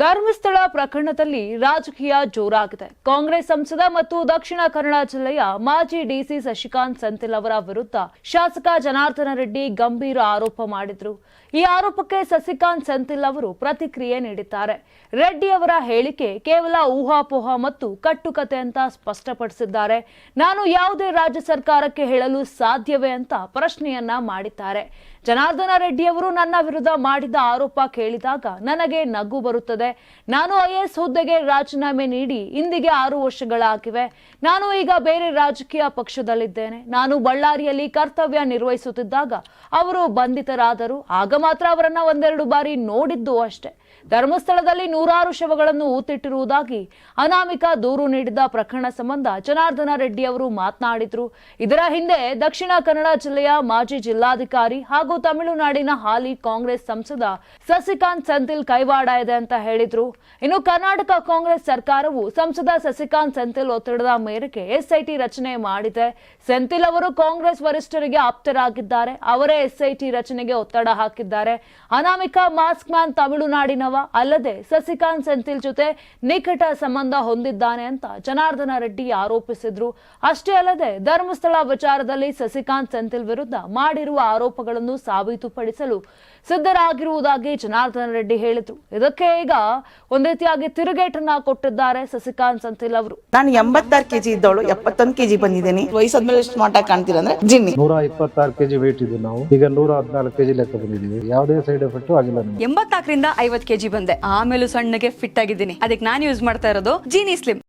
ಧರ್ಮಸ್ಥಳ ಪ್ರಕರಣದಲ್ಲಿ ರಾಜಕೀಯ ಜೋರಾಗಿದೆ. ಕಾಂಗ್ರೆಸ್ ಸಂಸದ ಮತ್ತು ದಕ್ಷಿಣ ಕನ್ನಡ ಜಿಲ್ಲೆಯ ಮಾಜಿ ಡಿಸಿ ಶಶಿಕಾಂತ್ ಸಂತಿಲ್ ಅವರ ವಿರುದ್ಧ ಶಾಸಕ ಜನಾರ್ದನ ರೆಡ್ಡಿ ಗಂಭೀರ ಆರೋಪ ಮಾಡಿದ್ರು. ಈ ಆರೋಪಕ್ಕೆ ಶಶಿಕಾಂತ್ ಸಂತಿಲ್ ಅವರು ಪ್ರತಿಕ್ರಿಯೆ ನೀಡಿದ್ದಾರೆ. ರೆಡ್ಡಿ ಅವರ ಹೇಳಿಕೆ ಕೇವಲ ಊಹಾಪೋಹ ಮತ್ತು ಕಟ್ಟುಕತೆ ಅಂತ ಸ್ಪಷ್ಟಪಡಿಸಿದ್ದಾರೆ. ನಾನು ಯಾವುದೇ ರಾಜ್ಯ ಸರ್ಕಾರಕ್ಕೆ ಹೇಳಲು ಸಾಧ್ಯವೇ ಅಂತ ಪ್ರಶ್ನೆಯನ್ನ ಮಾಡಿದ್ದಾರೆ. ಜನಾರ್ದನ ರೆಡ್ಡಿ ಅವರು ನನ್ನ ವಿರುದ್ಧ ಮಾಡಿದ ಆರೋಪ ಕೇಳಿದಾಗ ನನಗೆ ನಗು ಬರುತ್ತದೆ. ನಾನು ಐಎಎಸ್ ಹುದ್ದೆಗೆ ರಾಜೀನಾಮೆ ನೀಡಿ ಇಂದಿಗೆ ಆರು ವರ್ಷಗಳಾಗಿವೆ ನಾನು ಈಗ ಬೇರೆ ರಾಜಕೀಯ ಪಕ್ಷದಲ್ಲಿದ್ದೇನೆ. ನಾನು ಬಳ್ಳಾರಿಯಲ್ಲಿ ಕರ್ತವ್ಯ ನಿರ್ವಹಿಸುತ್ತಿದ್ದಾಗ ಅವರು ಬಂಧಿತರಾದರು. ಆಗ ಮಾತ್ರ ಅವರನ್ನ ಒಂದೆರಡು ಬಾರಿ ನೋಡಿದ್ದು ಅಷ್ಟೇ. ಧರ್ಮಸ್ಥಳದಲ್ಲಿ ನೂರಾರು ಶವಗಳನ್ನು ಊತಿಟ್ಟಿರುವುದಾಗಿ ಅನಾಮಿಕ ದೂರು ನೀಡಿದ ಪ್ರಕರಣ ಸಂಬಂಧ ಜನಾರ್ದನ ರೆಡ್ಡಿ ಅವರು ಮಾತನಾಡಿದ್ರು. ಇದರ ಹಿಂದೆ ದಕ್ಷಿಣ ಕನ್ನಡ ಜಿಲ್ಲೆಯ ಮಾಜಿ ಜಿಲ್ಲಾಧಿಕಾರಿ ಹಾಗೂ ತಮಿಳುನಾಡಿನ ಹಾಲಿ ಕಾಂಗ್ರೆಸ್ ಸಂಸದ ಸಸಿಕಾಂತ್ ಸೆಂಥಿಲ್ ಕೈವಾಡ ಇದೆ ಅಂತ ಹೇಳಿದ್ರು. ಇನ್ನು ಕರ್ನಾಟಕ ಕಾಂಗ್ರೆಸ್ ಸರ್ಕಾರವು ಸಂಸದ ಸಸಿಕಾಂತ್ ಸೆಂಥಿಲ್ ಒತ್ತಡದ ಮೇರೆಗೆ ಎಸ್ಐಟಿ ರಚನೆ ಮಾಡಿದೆ. ಸೆಂಥಿಲ್ ಅವರು ಕಾಂಗ್ರೆಸ್ ವರಿಷ್ಠರಿಗೆ ಆಪ್ತರಾಗಿದ್ದಾರೆ. ಅವರೇ ಎಸ್ಐಟಿ ರಚನೆಗೆ ಒತ್ತಡ ಹಾಕಿದ್ದಾರೆ. ಅನಾಮಿಕ ಮಾಸ್ಕ್ ಮ್ಯಾನ್ ತಮಿಳುನಾಡಿನವ ಅಲ್ಲದೆ ಸಸಿಕಾಂತ್ ಸೆಂಥಿಲ್ ಜೊತೆ ನಿಕಟ ಸಂಬಂಧ ಹೊಂದಿದ್ದಾನೆ ಅಂತ ಜನಾರ್ದನ ರೆಡ್ಡಿ ಆರೋಪಿಸಿದ್ರು. ಅಷ್ಟೇ ಅಲ್ಲದೆ ಧರ್ಮಸ್ಥಳ ವಿಚಾರದಲ್ಲಿ ಸಸಿಕಾಂತ್ ಸೆಂಥಿಲ್ ವಿರುದ್ಧ ಮಾಡಿರುವ ಆರೋಪಗಳನ್ನು ಸಾಬೀತುಪಡಿಸಲು ಸಿದ್ಧರಾಗಿರುವುದಾಗಿ ಜನಾರ್ದನ ರೆಡ್ಡಿ ಹೇಳಿದ್ರು. ಇದಕ್ಕೆ ಈಗ ಒಂದ್ ರೀತಿಯಾಗಿ ತಿರುಗೇಟನ್ನ ಕೊಟ್ಟಿದ್ದಾರೆ ಸಸಿಕಾಂತ್ ಸಂತಿಲ್ ಅವರು. ನಾನು ಎಂಬತ್ತಾರು ಕೆಜಿ ಇದ್ದವಳು ಎಪ್ಪತ್ತೊಂದು ಕೆಜಿ ಬಂದಿದ್ದೀನಿ. ವಯಸ್ಸಾದ್ಮೇಲೆ ಸ್ಮಾರ್ಟ್ ಆಗಿ ಕಾಣ್ತಿರಂದ್ರೆ ಜಿನ್ನಿ. ನೂರ ಇಪ್ಪತ್ತಾರು ಕೆಜಿ ವೇಟ್ ಇದ್ದು ನಾವು. ಈಗ ನೂರ ಹದಿನಾಲ್ಕು ಕೆಜಿ ಲೆಕ್ಕ ಬಂದಿದ್ದೀವಿ. ಯಾವುದೇ ಸೈಡ್ ಎಫೆಕ್ಟ್ ಆಗಿಲ್ಲ ಎಂಬತ್ತಾಕರಿಂದ ಎಂಬತ್ನಾಲ್ಕರಿಂದ ಐವತ್ ಕೆಜಿ ಬಂದೆ. ಆಮೇಲೂ ಸಣ್ಣಗೆ ಫಿಟ್ ಆಗಿದ್ದೀನಿ. ಅದಕ್ಕೆ ನಾನು ಯೂಸ್ ಮಾಡ್ತಾ ಇರೋದು ಜೀನಿ ಸ್ಲಿಮ್